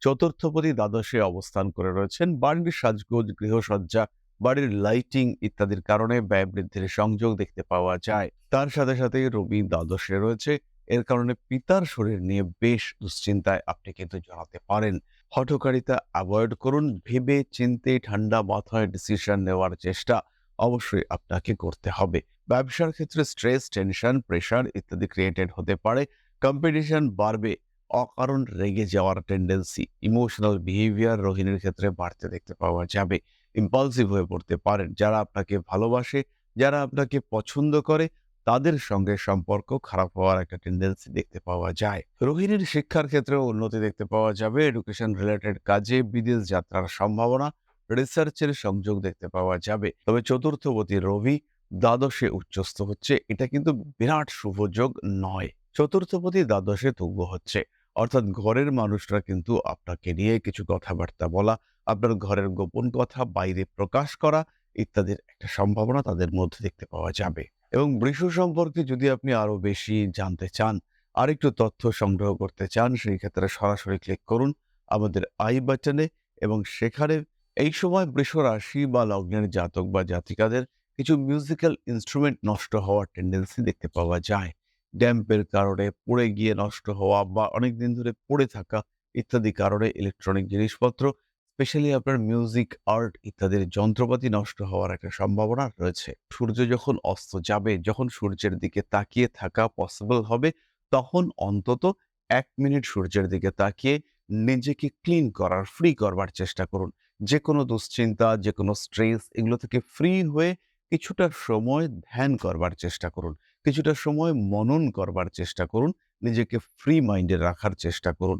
চতুর্থপতি দ্বাদশে অবস্থান করে রয়েছেন। বাড়ির সাজগোজ, গৃহসজ্জা, বাড়ির লাইটিং ইত্যাদির কারণে ব্যয় বৃদ্ধির সংযোগ দেখতে পাওয়া যায়। তার সাথে সাথে রবি দ্বাদশে রয়েছে। এর কারণে পিতার শরীর নিয়ে বেশ দুশ্চিন্তায় আপনি কিন্তু জানাতে পারেন। হঠকারিতা অ্যাভয়েড করুন। ভেবে চিন্তে ঠান্ডা মাথায় ডিসিশন নেওয়ার চেষ্টা অবশ্যই আপনাকে করতে হবে। ব্যবসার ক্ষেত্রে স্ট্রেস টেনশন প্রেশার ইত্যাদি ক্রিয়েটেড হতে পারে। কম্পিটিশন বাড়বে। অকারণ রেগে যাওয়ার টেন্ডেন্সি ইমোশনাল বিহেভিয়ার রোহিণীর ক্ষেত্রে বাড়তে দেখতে পাওয়া যাবে। ইম্পালসিভ হয়ে পড়তে পারেন। যারা আপনাকে ভালোবাসে, যারা আপনাকে পছন্দ করে, তাদের সঙ্গে সম্পর্ক খারাপ হওয়ার একটা টেন্ডেন্সি দেখতে পাওয়া যায়। রোহিণীর শিক্ষার ক্ষেত্রেও উন্নতি দেখতে পাওয়া যাবে। এডুকেশন রিলেটেড কাজে বিদেশ যাত্রার সম্ভাবনা রিসার্চের সংযোগ দেখতে পাওয়া যাবে। তবে চতুর্থবতী রবি দ্বাদশে উচ্চস্থ হচ্ছে। এটা কিন্তু বিরাট শুভযোগ নয়। চতুর্থপতি দ্বাদশে তুঙ্গ হচ্ছে। অর্থাৎ ঘরের মানুষরা কিন্তু আপনাকে নিয়ে কিছু কথাবার্তা বলা, আপনার ঘরের গোপন কথা, বাইরে প্রকাশ করা ইত্যাদির একটা সম্ভাবনা তাদের মধ্যে দেখতে পাওয়া যাবে। এবং বৃষ সম্পর্কে যদি আপনি আরও বেশি জানতে চান, আরেকটু তথ্য সংগ্রহ করতে চান, সেই ক্ষেত্রে সরাসরি ক্লিক করুন আমাদের আই বাটনে এবং সেখানে এই সময় বৃষ রাশি বা লগ্নের জাতক বা জাতিকাদের কিছু মিউজিক্যাল ইনস্ট্রুমেন্ট নষ্ট হওয়ার টেন্ডেন্সি দেখতে পাওয়া যায়। ড্যাম্পের কারণে পড়ে গিয়ে নষ্ট হওয়া বা অনেক দিন ধরে পড়ে থাকা ইত্যাদি কারণে ইলেকট্রনিক জিনিসপত্র স্পেশালি আপনার মিউজিক আর্ট ইত্যাদির যন্ত্রপাতি নষ্ট হওয়ার একটা সম্ভাবনা রয়েছে। সূর্য যখন অস্ত যাবে, যখন সূর্যের দিকে তাকিয়ে থাকা পসিবল হবে, তখন অন্তত এক মিনিট সূর্যের দিকে তাকিয়ে নিজেকে ক্লিন করার ফ্রি করবার চেষ্টা করুন। যে কোনো দুশ্চিন্তা যে কোনো স্ট্রেস এগুলো থেকে ফ্রি হয়ে কিছুটা সময় ধ্যান করবার চেষ্টা করুন। কিছুটা সময় মনন করবার চেষ্টা করুন নিজেকে ফ্রি মাইন্ডে রাখার চেষ্টা করুন।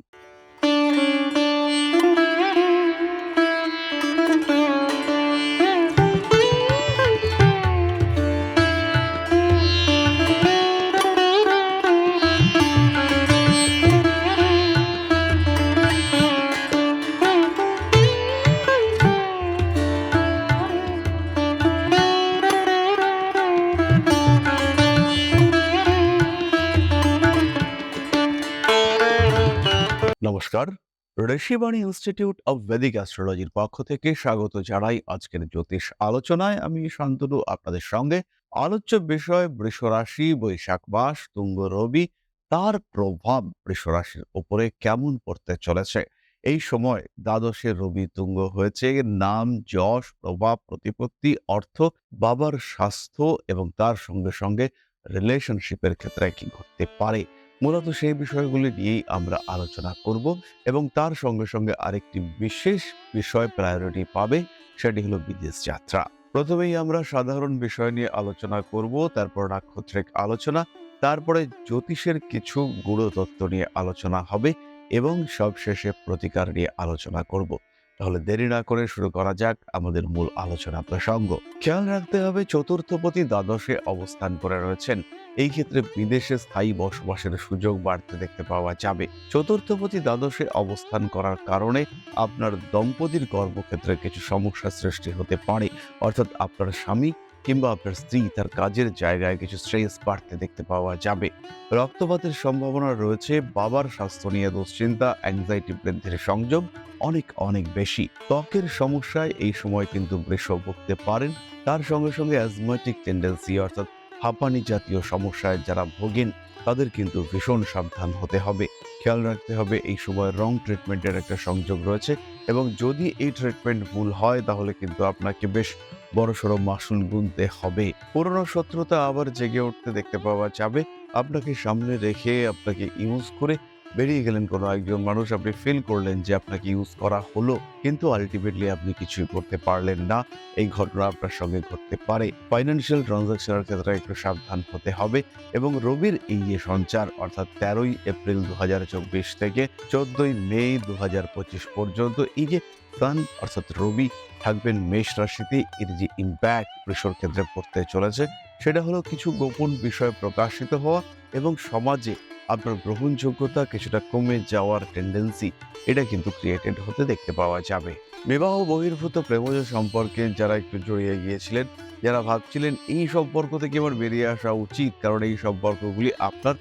ঋষিবাণী ইনস্টিটিউট অব ভেদিক অ্যাস্ট্রোলজির পক্ষ থেকে স্বাগত জানাই আজকের জ্যোতিষ আলোচনায়। আমি শান্তনু, আপনাদের সঙ্গে। আলোচ্য বিষয় বৃষরাশি বৈশাখ মাস, তুঙ্গ রবি, তার প্রভাব বৃষরাশির উপরে কেমন পড়তে চলেছে? এই সময় দ্বাদশে রবি তুঙ্গ হয়েছে, নাম, যশ, প্রভাব, প্রতিপত্তি, অর্থ, বাবার স্বাস্থ্য এবং তার সঙ্গে সঙ্গে রিলেশনশিপের ক্ষেত্রে কি ঘটতে পারে? মূলত সেই বিষয়গুলি নিয়েই আমরা আলোচনা করব এবং তার সঙ্গে সঙ্গে আরেকটি বিশেষ বিষয় প্রায়োরিটি পাবে, সেটি হলো বিদেশ যাত্রা। প্রথমেই আমরা সাধারণ বিষয় নিয়ে আলোচনা করব, তারপর নাক্ষত্রিক আলোচনা, তারপরে জ্যোতিষের কিছু গুরুতত্ত্ব নিয়ে আলোচনা হবে এবং সবশেষে প্রতিকার নিয়ে আলোচনা করব। তাহলে দেরি না করে শুরু করা যাক আমাদের মূল আলোচনা প্রসঙ্গ। খেয়াল রাখতে হবে চতুর্থপতি দ্বাদশে অবস্থান করে রয়েছেন। এই ক্ষেত্রে বিদেশে স্থায়ী বসবাসের সুযোগ বাড়তে দেখতে পাওয়া যাবে। চতুর্থপতি দ্বাদশে অবস্থান করার কারণে আপনার দম্পতির কর্মক্ষেত্রে কিছু সমস্যা সৃষ্টি হতে পারে। অর্থাৎ আপনার স্বামী কিংবা আপনার স্ত্রী তার কাজের জায়গায় কিছু স্ট্রেস বাড়তে দেখতে পাওয়া যাবে। রক্তপাতের সম্ভাবনা রয়েছে, বাবার স্বাস্থ্য নিয়ে দুশ্চিন্তা অ্যাংজাইটি বৃদ্ধির সংযোগ অনেক অনেক বেশি। ত্বকের সমস্যায় এই সময় কিন্তু বৃষ ভুগতে পারেন। তার সঙ্গে সঙ্গে অ্যাজমেটিক টেন্ডেন্সি অর্থাৎ হাঁপানি জাতীয় সমস্যায় যারা ভোগেন, তাদের কিন্তু ভীষণ সাবধান হতে হবে। খেয়াল রাখতে হবে, এই সময় রং ট্রিটমেন্টের একটা সংযোগ রয়েছে এবং যদি এই ট্রিটমেন্ট ভুল হয়, তাহলে কিন্তু আপনাকে বেশ বড়সড় মাসুল গুনতে হবে। পুরনো শত্রুতা আবার জেগে উঠতে দেখতে পাওয়া যাবে। আপনাকে সামনে রেখে আপনাকে ইউজ করে বেরিয়ে গেলেন কোনো একজন মানুষ। আপনি ফিল করলেন যে আপনাকে ইউজ করা হলো, কিন্তু আলটিমেটলি আপনি কিছুই করতে পারলেন না। এই ঘটনা আপনার সঙ্গে ঘটতে পারে। ফাইন্যান্সিয়াল ট্রানজাকশনের ক্ষেত্রে একটু সাবধান হতে হবে এবং রবির এই যে সঞ্চার, অর্থাৎ তেরোই এপ্রিল দুহাজার চব্বিশ থেকে চোদ্দই মে দু হাজার পঁচিশ পর্যন্ত, এই যে সান অর্থাৎ রবি, থাকবেন মেষ রাশিতে, এর যে ইম্প্যাক্ট বৃষর ক্ষেত্রে পড়তে চলেছে, সেটা হলো কিছু গোপন বিষয় প্রকাশিত হওয়া এবং সমাজে আপনার গ্রহণযোগ্যতা কিছুটা কমে যাওয়ার টেন্ডেন্সি এটা কিন্তু ক্রিয়েটেড হতে দেখতে পাওয়া যাবে। বিবাহ বহির্ভূত প্রেমজ সম্পর্কে যারা একটু জড়িয়ে গিয়েছিলেন, যারা ভাবছিলেন এই সম্পর্ক থেকে আমার বেরিয়ে আসা উচিত, কারণ এই সম্পর্কগুলি আপনার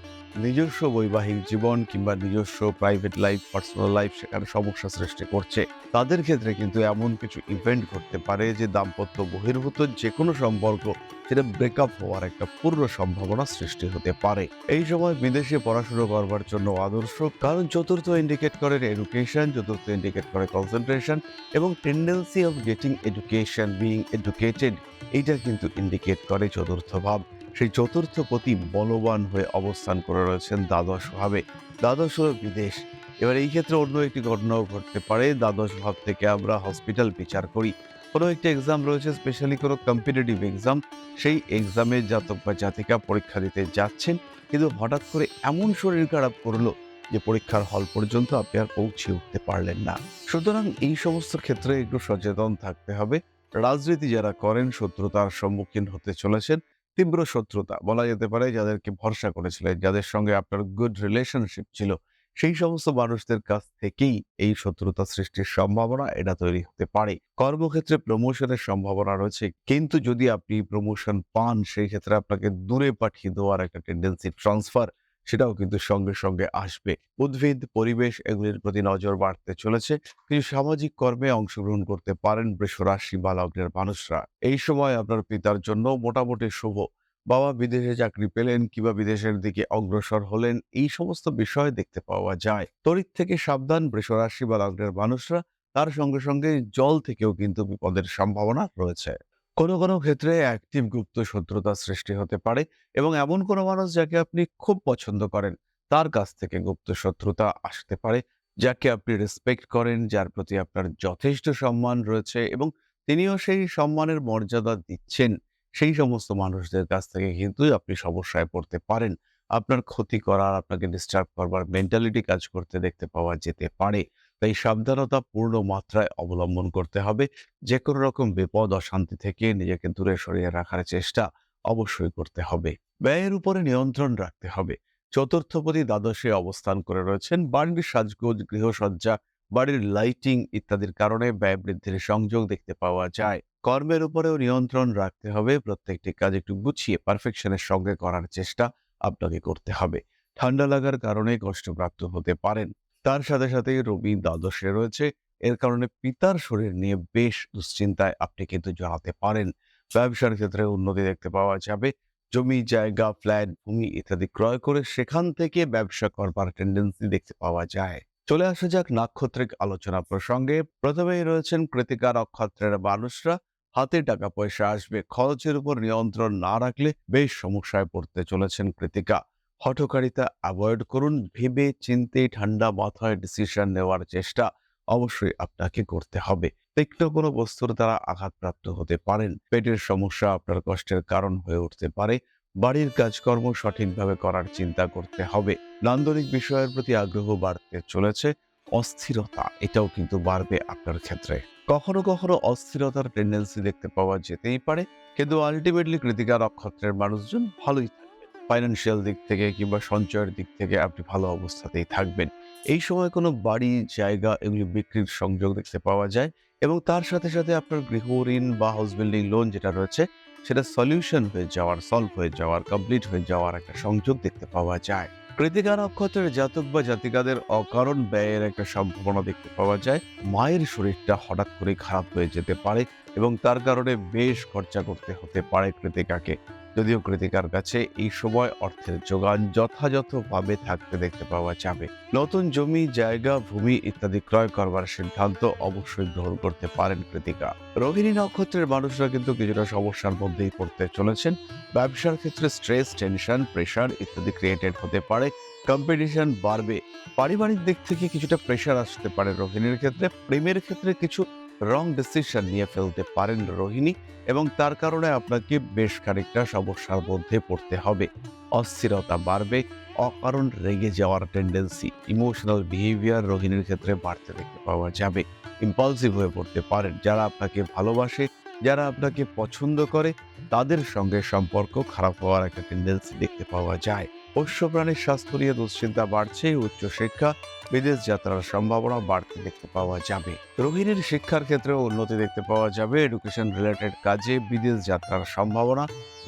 নিজস্ব বৈবাহিক জীবন কিংবা নিজস্ব প্রাইভেট লাইফ পার্সোনাল লাইফ সেখানে সমস্যা সৃষ্টি করছে। তাদের ক্ষেত্রে কিন্তু এমন কিছু ইভেন্ট ঘটতে পারে যে দাম্পত্য বহির্ভূত যে কোনো সম্পর্ক সেটা ব্রেকআপ হওয়ার একটা পূর্ণ সম্ভাবনা সৃষ্টি হতে পারে। এই সময় বিদেশে পড়াশুনো করবার জন্য আদর্শ, কারণ চতুর্থ ইন্ডিকেট করে এডুকেশন চতুর্থ ইন্ডিকেট করে কনসেন্ট্রেশন এবং tendency of getting education being educated এইটা কিন্তু ইন্ডিকেট করে চতুর্থ ভাব। সেই চতুর্থ প্রতি বলবান হয়ে অবস্থান করে রয়েছেন দ্বাদশ ভাবে। দ্বাদশ বিদেশ। এবার এই ক্ষেত্রে অন্য একটি ঘটনাও ঘটতে পারে। দ্বাদশ ভাব থেকে আমরা হসপিটাল বিচার করি। কোনো একটি এক্সাম রয়েছে স্পেশালি কোনো কম্পিটিটিভ এক্সাম সেই এক্সামে জাতক বা জাতিকা পরীক্ষা দিতে যাচ্ছেন। কিন্তু হঠাৎ করে এমন শরীর খারাপ করল যে পরীক্ষার হল পর্যন্ত আপনি আর পৌঁছে উঠতে পারলেন না। সুতরাং এই সমস্ত ক্ষেত্রে একটু সচেতন থাকতে হবে। রাজনীতি যারা করেন, শত্রুতার সম্মুখীন হতে চলেছেন। তীব্র শত্রুতা বলা যেতে পারে যাদেরকে ভরসা করেছিলেন, যাদের সঙ্গে আপনার গুড রিলেশনশিপ ছিল। সেই সমস্ত মানুষদের কাছ থেকেই এই শত্রুতা সৃষ্টির সম্ভাবনা এটা তৈরি হতে পারে। কর্মক্ষেত্রে প্রমোশনের সম্ভাবনা রয়েছে, কিন্তু যদি আপনি প্রমোশন পান, সেই ক্ষেত্রে আপনাকে দূরে পাঠিয়ে দেওয়ার একটা টেন্ডেন্সি ট্রান্সফার সেটাও কিন্তু সঙ্গে সঙ্গে আসবে। উদ্ভিদ, পরিবেশ এগুলির প্রতি নজর বাড়তে চলেছে। কিছু সামাজিক কর্মে অংশগ্রহণ করতে পারেন বৃষ রাশি বা লগ্নের মানুষরা। এই সময় আপনার পিতার জন্য মোটামুটি শুভ। বাবা বিদেশে চাকরি পেলেন কিংবা বিদেশের দিকে অগ্রসর হলেন, এই সমস্ত বিষয় দেখতে পাওয়া যায়। তড়িৎ থেকে সাবধান বৃষ রাশি বা লগ্নের মানুষরা, তার সঙ্গে সঙ্গে জল থেকেও কিন্তু বিপদের সম্ভাবনা রয়েছে। কোনো কোনো ক্ষেত্রে অ্যাক্টিভ গুপ্ত শত্রুতা সৃষ্টি হতে পারে এবং এমন কোনো মানুষ যাকে আপনি খুব পছন্দ করেন, তার কাছ থেকে গুপ্ত শত্রুতা আসতে পারে, যাকে আপনি রেসপেক্ট করেন, যার প্রতি আপনার যথেষ্ট সম্মান রয়েছে এবং তিনিও সেই সম্মানের মর্যাদা দিচ্ছেন। সেই সমস্ত মানুষদের কাছ থেকে কিন্তু আপনি সমস্যায় পড়তে পারেন। আপনার ক্ষতি করার, আপনাকে ডিস্টার্ব করবার মেন্টালিটি কাজ করতে, দেখতে পাওয়া যেতে পারে। তাই সাবধানতা পূর্ণ মাত্রায় অবলম্বন করতে হবে। যে কোনো রকম বিপদ, অশান্তি থেকে নিজেকে দূরে সরিয়ে রাখার চেষ্টা অবশ্যই করতে হবে। ব্যয়ের উপরে নিয়ন্ত্রণ রাখতে হবে। চতুর্থপতি দ্বাদশে অবস্থান করে রয়েছেন। বাড়ির সাজগোজ, গৃহসজ্জা, বাড়ির লাইটিং ইত্যাদির কারণে ব্যয় বৃদ্ধির সংযোগ দেখতে পাওয়া যায়। কর্মের উপরেও নিয়ন্ত্রণ রাখতে হবে। প্রত্যেকটি কাজ একটু গুছিয়ে পারফেকশনের সঙ্গে করার চেষ্টা আপনাকে করতে হবে। ঠান্ডা লাগার কারণে কষ্টপ্রাপ্ত হতে পারেন। তার সাথে সাথে রবি দ্বাদশে রয়েছে। এর কারণে পিতার শরীর নিয়ে বেশ দুশ্চিন্তায় আপনি কিন্তু জানাতে পারেন। ব্যবসার ক্ষেত্রে উন্নতি দেখতে পাওয়া যাবে। জমি, জায়গা, ফ্ল্যাট, ভূমি ইত্যাদি ক্রয় করে সেখান থেকে ব্যবসা করবার টেন্ডেন্সি দেখতে পাওয়া যায়। চলে আসা যাক নাক্ষত্রিক আলোচনা প্রসঙ্গে। প্রথমেই রয়েছেন কৃতিকা নক্ষত্রের মানুষরা। হাতে টাকা পয়সা আসবে, খরচের উপর নিয়ন্ত্রণ না রাখলে বেশ সমস্যায় পড়তে চলেছেন কৃতিকা। হঠকারিতা অ্যাভয়েড করুন। ভেবে চিন্তে ঠান্ডা মাথায় ডিসিশন নেওয়ার চেষ্টা অবশ্যই আপনাকে করতে হবে। তীক্ষ্ণ কোনো বস্তুর দ্বারা আঘাতপ্রাপ্ত হতে পারেন। পেটের সমস্যা আপনার কষ্টের কারণ হয়ে উঠতে পারে। বাড়ির কাজকর্ম সঠিকভাবে করার চিন্তা করতে হবে। নান্দনিক বিষয়ের প্রতি আগ্রহ বাড়তে চলেছে। অস্থিরতা, এটাও কিন্তু বাড়বে আপনার ক্ষেত্রে। কখনো কখনো অস্থিরতার টেন্ডেন্সি দেখতে পাওয়া যেতেই পারে। কিন্তু আলটিমেটলি কৃতিকা নক্ষত্রের মানুষজন ভালোই থাকবেন ফাইন্যান্সিয়াল দিক থেকে কিংবা সঞ্চয়ের দিক থেকে আপনি ভালো অবস্থাতেই থাকবেন। এই সময় কোনো বাড়ি, জায়গা এগুলি বিক্রির সংযোগ দেখতে পাওয়া যায় এবং তার সাথে সাথে আপনার গৃহ ঋণ বা হাউস বিল্ডিং লোন যেটা রয়েছে, সেটা সলিউশন হয়ে যাওয়ার সলভ হয়ে যাওয়ার কমপ্লিট হয়ে যাওয়ার একটা সংযোগ দেখতে পাওয়া যায়। কৃতিকা নক্ষত্রের জাতক বা জাতিকাদের অকারণ ব্যয়ের একটা সম্ভাবনা দেখতে পাওয়া যায়। মায়ের শরীরটা হঠাৎ করে খারাপ হয়ে যেতে পারে এবং তার কারণে বেশ খরচা করতে হতে পারে কৃতিকাকে। যদিও কৃতিকার কাছে এই সময় অর্থের যোগান যথাযথভাবে থাকতে দেখতে পাওয়া যাবে। নতুন জমি, জায়গা, ভূমি ইত্যাদি ক্রয় করবার সিদ্ধান্ত অবশ্যই গ্রহণ করতে পারেন কৃতিকা। রোহিণী নক্ষত্রের মানুষরা কিন্তু কিছুটা সমস্যার মধ্যেই পড়তে চলেছেন। ব্যবসার ক্ষেত্রে স্ট্রেস টেনশন প্রেশার ইত্যাদি ক্রিয়েটেড হতে পারে কম্পিটিশন বাড়বে। পারিবারিক দিক থেকে কিছুটা প্রেশার আসতে পারে রোহিণীর ক্ষেত্রে। প্রেমের ক্ষেত্রে কিছু রং ডিসিশন নিয়ে ফেলতে পারেন রোহিণী এবং তার কারণে আপনাকে বেশ খানিকটা সমস্যার মধ্যে পড়তে হবে। অস্থিরতা বাড়বে, অকারণ রেগে যাওয়ার টেন্ডেন্সি ইমোশনাল বিহেভিয়ার রোহিণীর ক্ষেত্রে বাড়তে দেখতে পাওয়া যাবে। ইম্পালসিভ হয়ে পড়তে পারেন। যারা আপনাকে ভালোবাসে, যারা আপনাকে পছন্দ করে, তাদের সঙ্গে সম্পর্ক খারাপ হওয়ার একটা টেন্ডেন্সি দেখতে পাওয়া যায়। পোষ্য প্রাণীর স্বাস্থ্য নিয়ে দুশ্চিন্তা বাড়ছে উচ্চশিক্ষা বিদেশ যাত্রার সম্ভাবনা বাড়তে দেখতে পাওয়া যাবে। রোহিণীর শিক্ষার ক্ষেত্রে উন্নতি দেখতে পাওয়া যাবে। এডুকেশন রিলেটেড কাজে বিদেশ যাত্রার সম্ভাবনা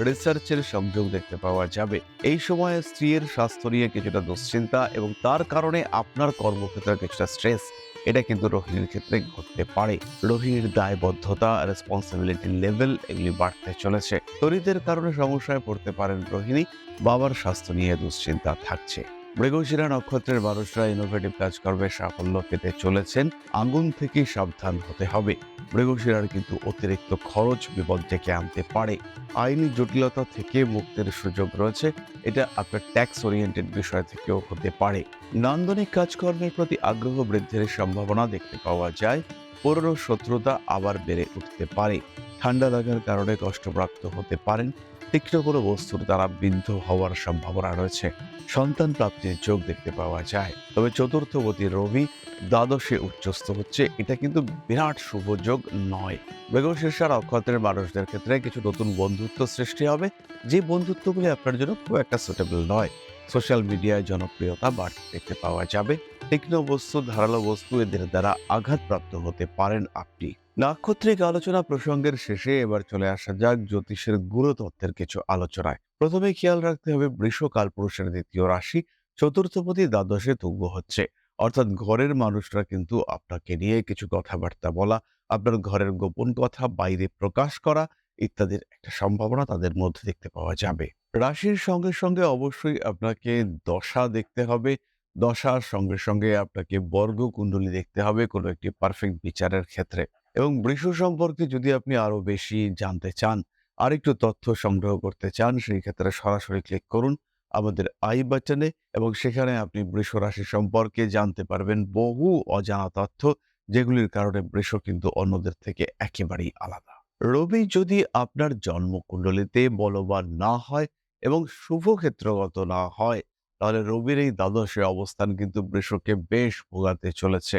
রিসার্চের সংযোগ দেখতে পাওয়া যাবে। এই সময়ে স্ত্রীর স্বাস্থ্য নিয়ে কিছুটা দুশ্চিন্তা এবং তার কারণে আপনার কর্মক্ষেত্রে কিছুটা স্ট্রেস এটা কিন্তু রোহিণীর ক্ষেত্রে ঘটতে পারে। রোহিণীর দায়বদ্ধতা রেসপন্সিবিলিটি লেভেল এগুলি বাড়তে চলেছে। তরিতের কারণে সমস্যায় পড়তে পারেন রোহিণী। বাবার স্বাস্থ্য নিয়ে দুশ্চিন্তা থাকছে। মৃগশিরা নক্ষত্রের মানুষরা ইনোভেটিভ কাজ কাজকর্মে সাফল্য পেতে চলেছেন। আগুন থেকে সাবধান হতে হবে। মৃগশিরার কিন্তু অতিরিক্ত খরচ বিপদ ডেকে আনতে পারে। আইনি জটিলতা থেকে মুক্তির সুযোগ রয়েছে। এটা আপনার ট্যাক্স ওরিয়েন্টেড বিষয় থেকেও হতে পারে। নান্দনিক কাজকর্মের প্রতি আগ্রহ বৃদ্ধির সম্ভাবনা দেখতে পাওয়া যায়। পুরনো শত্রুতা আবার বেড়ে উঠতে পারে। ঠান্ডা লাগার কারণে কষ্টপ্রাপ্ত হতে পারেন। তীক্ষ্ণ কোনো বস্তুর দ্বারা বিদ্ধ হওয়ার সম্ভাবনা রয়েছে। সন্তান প্রাপ্তির যোগ দেখতে পাওয়া যায়। তবে চতুর্থ গতি রবি দ্বাদশে উচ্চস্থ হচ্ছে। এটা কিন্তু বিরাট শুভ যোগ নয়। বেগশীর্ষার অক্ষত্রের মানুষদের ক্ষেত্রে কিছু নতুন বন্ধুত্ব সৃষ্টি হবে। যে বন্ধুত্বগুলি আপনার জন্য খুব একটা সুটেবল নয়। সোশ্যাল মিডিয়ায় জনপ্রিয়তা বাড়তে দেখতে পাওয়া যাবে। তীক্ষ্ণ বস্তু, ধারালো বস্তু এদের দ্বারা আঘাতপ্রাপ্ত হতে পারেন আপনি। নাক্ষত্রিক আলোচনা প্রসঙ্গের শেষে এবার চলে আসা যাক জ্যোতিষের গুরুতত্ত্বের কিছু আলোচনায়। প্রথমে খেয়াল রাখতে হবে বৃষ কালপুরুষের দ্বিতীয় রাশি, চতুর্থপতি দ্বাদশে তুঙ্গ হচ্ছে। অর্থাৎ ঘরের মানুষরা কিন্তু আপনাকে নিয়ে কিছু কথাবার্তা বলা, আপনার ঘরের গোপন কথা, বাইরে প্রকাশ করা ইত্যাদির একটা সম্ভাবনা তাদের মধ্যে দেখতে পাওয়া যাবে। রাশির সঙ্গে সঙ্গে অবশ্যই আপনাকে দশা দেখতে হবে। দশার সঙ্গে সঙ্গে আপনাকে বর্গ কুণ্ডলী দেখতে হবে কোনো একটি পারফেক্ট বিচারের ক্ষেত্রে। এবং বৃষ সম্পর্কে যদি আপনি আরও বেশি জানতে চান, আরেকটু তথ্য সংগ্রহ করতে চান, সেই ক্ষেত্রে সরাসরি ক্লিক করুন আমাদের আই বাটনে এবং সেখানে আপনি বৃষ রাশি সম্পর্কে জানতে পারবেন বহু অজানা তথ্য, যেগুলির কারণে বৃষ কিন্তু অন্যদের থেকে একেবারেই আলাদা। রবি যদি আপনার জন্মকুণ্ডলিতে বলবান না হয় এবং শুভ ক্ষেত্রগত না হয়, তাহলে রবির এই দ্বাদশে অবস্থান কিন্তু বৃষকে বেশ ভোগাতে চলেছে।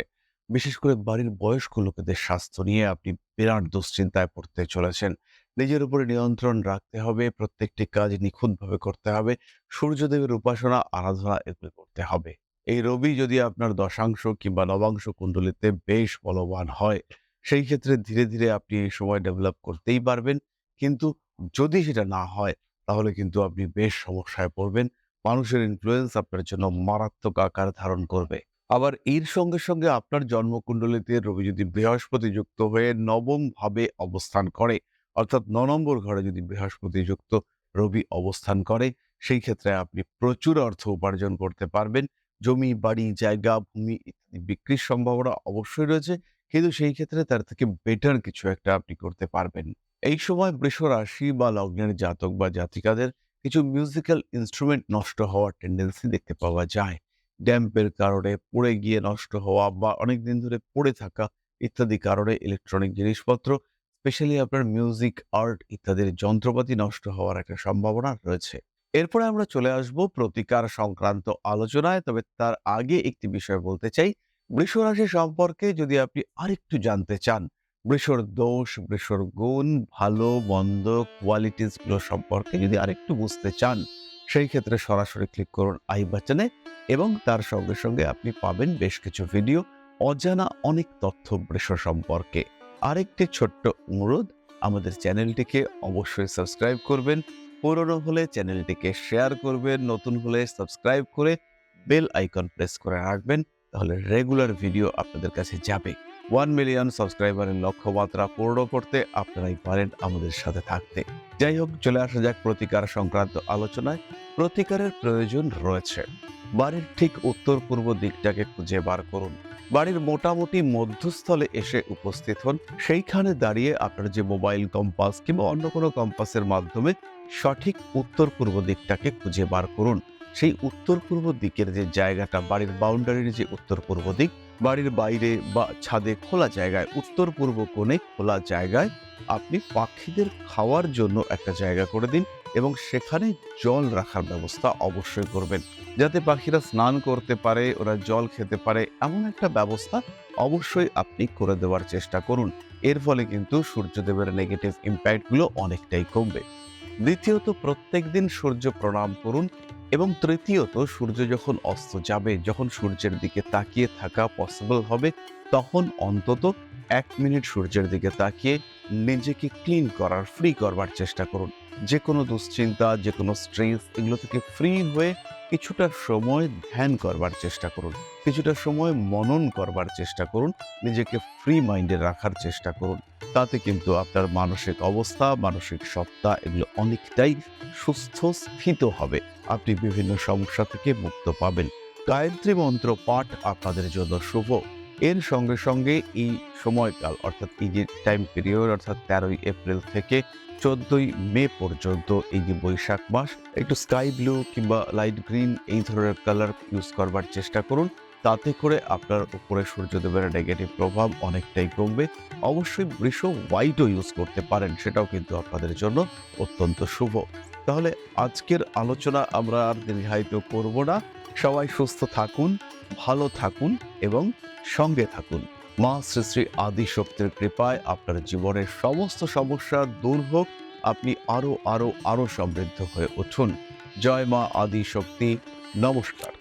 বিশেষ করে বাড়ির বয়স্ক লোকেদের স্বাস্থ্য নিয়ে আপনি বিরাট দুশ্চিন্তায় পড়তে চলেছেন। নিজের উপরে নিয়ন্ত্রণ রাখতে হবে, প্রত্যেকটি কাজ নিখুঁতভাবে করতে হবে, সূর্যদেবের উপাসনা, আরাধনা এগুলো করতে হবে। এই রবি যদি আপনার দশাংশ কিংবা নবাংশ কুণ্ডলিতে বেশ বলবান হয়, সেই ক্ষেত্রে ধীরে ধীরে আপনি এই সময় ডেভেলপ করতেই পারবেন। কিন্তু যদি সেটা না হয় তাহলে কিন্তু আপনি বেশ সমস্যায় পড়বেন। মানুষের ইনফ্লুয়েন্স আপনার জন্য মারাত্মক আকার ধারণ করবে। আবার এর সঙ্গে সঙ্গে আপনার জন্মকুণ্ডলিতে রবি যদি বৃহস্পতি যুক্ত হয়ে নবম ভাবে অবস্থান করে, অর্থাৎ ন নম্বর ঘরে যদি বৃহস্পতি যুক্ত রবি অবস্থান করে, সেই ক্ষেত্রে আপনি প্রচুর অর্থ উপার্জন করতে পারবেন। জমি, বাড়ি, জায়গা, ভূমি ইত্যাদি বিক্রির সম্ভাবনা অবশ্যই রয়েছে। কিন্তু সেই ক্ষেত্রে তার থেকে বেটার কিছু একটা আপনি করতে পারবেন। এই সময় বৃষ রাশি বা লগ্নের জাতক বা জাতিকাদের কিছু মিউজিক্যাল ইনস্ট্রুমেন্ট নষ্ট হওয়ার টেন্ডেন্সি দেখতে পাওয়া যায়। ড্যাম্পের কারণে পড়ে গিয়ে নষ্ট হওয়া বা অনেক দিন ধরে পড়ে থাকা ইত্যাদি কারণে ইলেকট্রনিক জিনিসপত্র স্পেশালি আপনার মিউজিক আর্ট ইত্যাদির যন্ত্রপাতি নষ্ট হওয়ার একটা সম্ভাবনা রয়েছে। এরপরে আমরা চলে আসব প্রতিকার সংক্রান্ত আলোচনায়, তবে তার আগে একটি বিষয় বলতে চাই। বৃষ রাশি সম্পর্কে যদি আপনি আরেকটু জানতে চান বৃষর দোষ, বৃষর গুণ, ভালো, মন্দ কোয়ালিটিসগুলো সম্পর্কে যদি আরেকটু বুঝতে চান, সেই ক্ষেত্রে সরাসরি ক্লিক করুন আই বাটনে এবং তার সঙ্গে সঙ্গে আপনি পাবেন বেশ কিছু ভিডিও অজানা অনেক তথ্য বৃষ সম্পর্কে। আরেকটি ছোট্ট অনুরোধ, আমাদের চ্যানেলটিকে অবশ্যই সাবস্ক্রাইব করবেন, পুরনো হলে চ্যানেলটিকে শেয়ার করবেন, নতুন হলে সাবস্ক্রাইব করে বেল আইকন প্রেস করে রাখবেন, তাহলে রেগুলার ভিডিও আপনাদের কাছে যাবে। ওয়ান মিলিয়ন সাবস্ক্রাইবারের লক্ষ্যমাত্রা পূর্ণ করতে আপনারাই পারেন আমাদের সাথে থাকতে। যাই হোক, চলে আসা যাক প্রতিকার সংক্রান্ত আলোচনায়। প্রতিকারের প্রয়োজন রয়েছে। বাড়ির ঠিক উত্তর পূর্ব দিকটাকে খুঁজে বার করুন। বাড়ির মোটামুটি মধ্যস্থলে এসে উপস্থিত হন। সেইখানে দাঁড়িয়ে আপনার যে মোবাইল কম্পাস কিংবা অন্য কোনো কম্পাসের মাধ্যমে সঠিক উত্তর পূর্ব দিকটাকে খুঁজে বার করুন। সেই উত্তর পূর্ব দিকের যে জায়গাটা, বাড়ির বাউন্ডারির যে উত্তর পূর্ব দিক বাড়ির বাইরে বা ছাদে খোলা জায়গায়, উত্তর পূর্ব কোণে খোলা জায়গায় আপনি পাখিদের খাওয়ার জন্য একটা জায়গা করে দিন এবং সেখানে জল রাখার ব্যবস্থা অবশ্যই করবেন। যাতে পাখিরা স্নান করতে পারে, ওরা জল খেতে পারে, এমন একটা ব্যবস্থা অবশ্যই আপনি করে দেওয়ার চেষ্টা করুন। এর ফলে কিন্তু সূর্যদেবের নেগেটিভ ইম্প্যাক্টগুলো অনেকটাই কমবে। দ্বিতীয়ত প্রত্যেক দিন সূর্য প্রণাম করুন এবং তৃতীয়ত, সূর্য যখন অস্ত যাবে, যখন সূর্যের দিকে তাকিয়ে থাকা পসিবল হবে, তখন অন্তত এক মিনিট সূর্যের দিকে তাকিয়ে নিজেকে ক্লিন করার ফ্রি করবার চেষ্টা করুন। যে কোনো দুশ্চিন্তা যে কোনো স্ট্রেস এগুলো থেকে ফ্রি হয়ে কিছুটা সময় ধ্যান করবার চেষ্টা করুন। কিছুটা সময় মনন করবার চেষ্টা করুন। নিজেকে ফ্রি মাইন্ডে রাখার চেষ্টা করুন। তাতে কিন্তু আপনার মানসিক অবস্থা, মানসিক সত্তা এগুলো অনেকটাই সুস্থ স্থিত হবে। আপনি বিভিন্ন সমস্যা থেকে মুক্ত পাবেন। গায়ত্রী মন্ত্র পাঠ আপনাদের জন্য শুভ। এর সঙ্গে সঙ্গে এই সময়কাল, অর্থাৎ এই যে টাইম পিরিয়ড অর্থাৎ তেরোই এপ্রিল থেকে চোদ্দই মে পর্যন্ত এই যে বৈশাখ মাস, একটু স্কাই ব্লু কিংবা লাইট গ্রিন এই ধরনের কালার ইউজ করবার চেষ্টা করুন। তাতে করে আপনার উপরে সূর্যদেবের নেগেটিভ প্রভাব অনেকটাই কমবে। অবশ্যই বৃষ হোয়াইটও ইউজ করতে পারেন, সেটাও কিন্তু আপনাদের জন্য অত্যন্ত শুভ। তাহলে আজকের আলোচনা আমরা আর দীর্ঘায়িত করব না। সবাই সুস্থ থাকুন, ভালো থাকুন এবং সঙ্গে থাকুন। মা শ্রী শ্রী আদি শক্তির কৃপায় আপনার জীবনের সমস্ত সমস্যা দূর হোক। আপনি আরও আরও আরও সমৃদ্ধ হয়ে উঠুন। জয় মা আদি শক্তি নমস্কার।